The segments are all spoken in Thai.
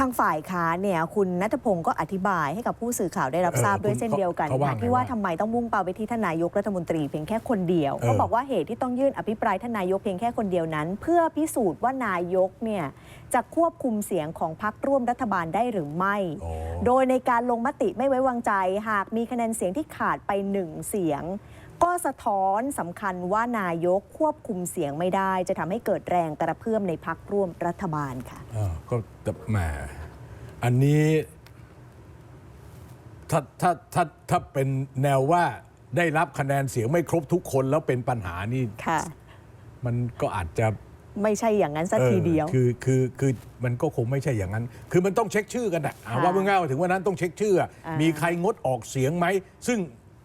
ทางฝ่ายค้านเนี่ยคุณนัทพงศ์ก็อธิบายให้กับผู้สื่อข่าวได้รับเออทราบด้วยคุณเช่นเดียวกันเขาว่าค่ะไงที่ว่าว่าทำไมต้องมุ่งเป้าไปที่ท่านนายกรัฐมนตรีเพียงแค่คนเดียวเออ เขาบอกว่าเหตุที่ต้องยื่นอภิปรายท่านนายกเพียงแค่คนเดียวนั้น เพื่อพิสูจน์ว่านายกเนี่ยจะควบคุมเสียงของพรรคร่วมรัฐบาลได้หรือไม่ โอ้ โดยในการลงมติไม่ไว้วางใจ หากมีคะแนนเสียงที่ขาดไปหนึ่งเสียง ก็สะท้อนสำคัญว่านายกควบคุมเสียงไม่ได้ จะทำให้เกิดแรงกระเพื่อมในพักร่วมรัฐบาลค่ะอ่าก็แต่แหมอันนี้ถ้าถ้าถ้าถ้าเป็นแนวว่าได้รับคะแนนเสียงไม่ครบทุกคนแล้วเป็นปัญหานี่ ค่ะ มันก็อาจจะไม่ใช่อย่างนั้นสักทีเดียว ออคือคือคือมันก็คงไม่ใช่อย่างนั้น คือมันต้องเช็คชื่อกันอะอะค่ะว่าเมื่อง่ายๆถึงวันนั้นต้องเช็คชื่ออะอ่ามี มีใครงดออกเสียงไหม ซึ่ง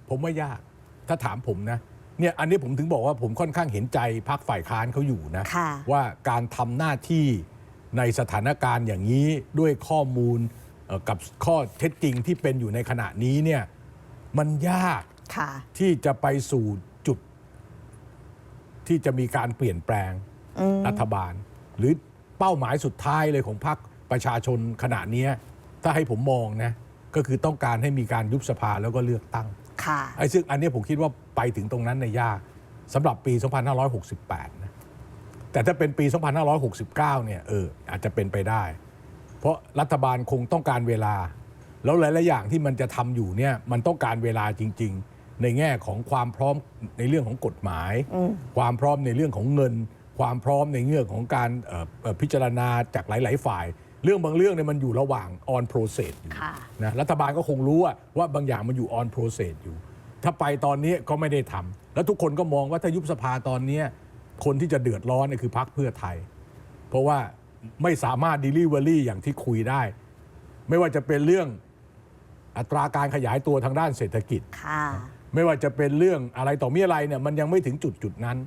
ผมว่ายาก ถ้าถามผมนะเนี่ยอันนี้ผมถึงบอกว่าผมค่อนข้างเห็นใจพรรคฝ่ายค้านเขาอยู่นะ ค่ะว่าการทำหน้าที่ในสถานการณ์อย่างนี้ด้วยข้อมูลเอ่อกับข้อเท็จจริงที่เป็นอยู่ในขณะนี้เนี่ยมันยากค่ะ ที่จะไปสู่จุด ที่จะมีการเปลี่ยนแปลงอืมรัฐบาล หรือเป้าหมายสุดท้ายเลยของพรรคประชาชนขณะเนี้ยถ้าให้ผมมองนะก็คือต้องการให้มีการยุบสภาแล้วก็เลือกตั้ง ค่ะ ไอ้ซึ่งอันเนี้ยผมคิดว่าไปถึงตรงนั้นในยยากสำหรับปี 2568นะแต่ถ้าเป็นปี 2569 เนี่ยเอออาจจะเป็นไปได้ เพราะรัฐบาลคงต้องการเวลา แล้วหลายๆอย่างที่มันจะทำอยู่เนี่ยมันต้องการเวลาจริง ๆ ในแง่ของความพร้อมในเรื่องของกฎหมายอืมความพร้อมในเรื่องของเงิน ความพร้อมในเรื่องของการเอ่อเอ่อพิจารณาจากหลาย ๆ ฝ่าย เรื่องบางเรื่องเนี่ยมันอยู่ระหว่าง on process อยู่ค่ะ นะรัฐบาลก็คงรู้ว่าว่าบางอย่างมันอยู่ on process อยู่ ถ้าไปตอนนี้ก็ไม่ได้ทำแล้วทุกคนก็มองว่าถ้ายุบสภาตอนเนี้ยคนที่จะเดือดร้อนเนี่ยคือพรรคเพื่อไทย เพราะว่าไม่สามารถ delivery อย่างที่คุยได้ ไม่ว่าจะเป็นเรื่องอัตราการขยายตัวทางด้านเศรษฐกิจ ค่ะ ไม่ว่าจะเป็นเรื่องอะไรต่อมีอะไรเนี่ยมันยังไม่ถึงจุดจุดๆนั้น